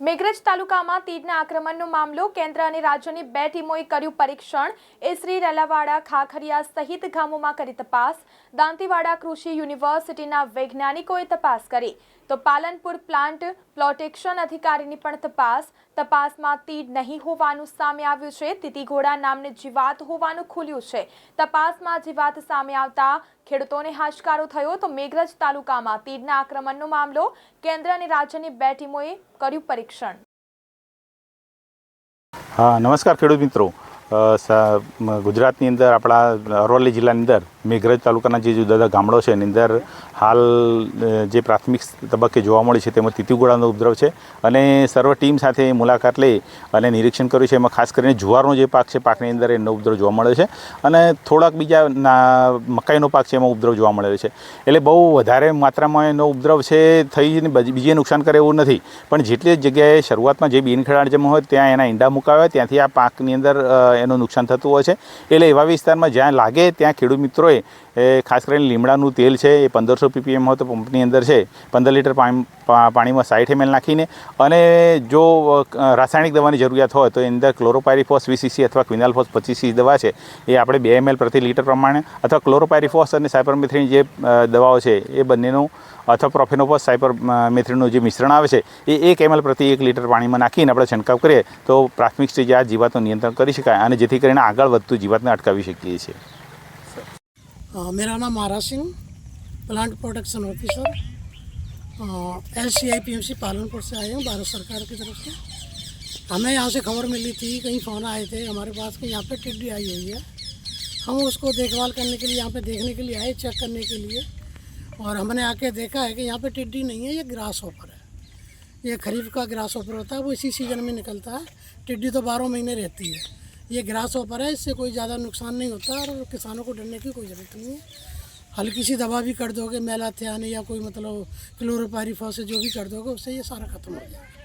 મેઘરજ તાલુકામાં તીડના આક્રમણનો મામલો. કેન્દ્ર અને રાજ્યની બે ટીમોએ કર્યું પરીક્ષણ. એસરી રેલાવાડા ખાખરિયા સહિત ગામોમાં કરી તપાસ. દાંતીવાડા કૃષિ યુનિવર્સિટીના વૈજ્ઞાનિકોએ તપાસ કરી. તો પાલનપુર પ્લાન્ટ પ્લોટેક્શન અધિકારીની પણ તપાસ. તપાસમાં તીડ નહીં હોવાનું સામે આવ્યું છે. તીતીઘોડા નામની જીવાત હોવાનું ખુલ્યું છે. તપાસમાં જીવાત સામે આવતા ખેડૂતોને હાશકારો થયો તો મેઘરજ તાલુકામાં તીડના આક્રમણનો મામલો કેન્દ્ર અને રાજ્યની બે ટીમોએ કર્યું પરીક્ષણ. હા, નમસ્કાર ખેડૂત મિત્રો. ગુજરાતની અંદર આપણા અરવલ્લી જિલ્લાની અંદર મેઘરજ તાલુકાના જે જુદા જુદા ગામડો છે એની અંદર હાલ જે પ્રાથમિક તબક્કે જોવા મળે છે તેમાં તીતીગોળાનો ઉપદ્રવ છે અને સર્વ ટીમ સાથે મુલાકાત લઈ અને નિરીક્ષણ કર્યું છે. એમાં ખાસ કરીને જુવારનો જે પાક છે, પાકની અંદર એનો ઉપદ્રવ જોવા મળે છે અને થોડાક બીજા મકાઈનો પાક છે એમાં ઉપદ્રવ જોવા મળે છે. એટલે બહુ વધારે માત્રામાં એનો ઉપદ્રવ છે થઈને બજી- નુકસાન કરે એવું નથી. પણ જેટલી જગ્યાએ શરૂઆતમાં જે બિનખેડાણ જેમ હોય ત્યાં એના ઈંડા મુકાવ્યા, ત્યાંથી આ પાકની અંદર એનું નુકસાન થતું હોય છે. એટલે એવા વિસ્તારમાં જ્યાં લાગે ત્યાં ખેડૂત મિત્રોએ ખાસ કરીને લીમડાનું તેલ છે એ પંદરસો બસો પીપીએમ હોય તો પંપની અંદર છે, પંદર લીટર પાણીમાં સાઠ એમએલ નાખીને અને જો રાસાયણિક દવાની જરૂરિયાત હોય તો એની અંદર ક્લોરોપાયરીફોસ વીસ સીસી અથવા ક્વિનાલફોસ પચીસ સીસી દવા છે, એ આપણે બે એમએલ પ્રતિ લીટર પ્રમાણે અથવા ક્લોરોપાયરીફોસ અને સાયપરમિથ્રિન જે દવાઓ છે, એ બંનેનું અથવા પ્રોફેનોફોસ સાયપર મેથ્રીનનું જે મિશ્રણ આવે છે, એ એક એમએલ પ્રતિ એક લીટર પાણીમાં નાખીને આપણે છંટકાવ કરીએ તો પ્રાથમિક સ્ટેજે આ જીવાતનું નિયંત્રણ કરી શકાય અને જેથી કરીને આગળ વધતું જીવાતને અટકાવી શકીએ છીએ. મેરા નામ Ara Singh. Plant protection officer L C I P M C Palanpur से आए हैं, भारत सरकार की तरफ़ से। हमें यहाँ से खबर मिली थी, कहीं फ़ोन आए थे, हमारे पास कि यहाँ पे टिड्डी आई हुई है। हम उसको देखभाल करने के लिए, यहाँ पे देखने के लिए आए, चेक करने के लिए। और हमने आके देखा है कि यहाँ पे टिड्डी नहीं है, ये ग्रास ऑफ़र है। ये खरीफ का ग्रास ऑफ़र होता है, वो इसी सीज़न में निकलता है। टिड्डी तो बारह महीने रहती है। ये ग्रास ऑफ़र है, इससे कोई ज़्यादा नुकसान नहीं होता और किसानों को डरने की कोई ज़रूरत नहीं है। हल्की सी दवा भी कर दोगे मेलाथियान या कोई मतलब क्लोरोपायरीफॉस जो भी कर दोगे उससे ये सारा खत्म हो जाएगा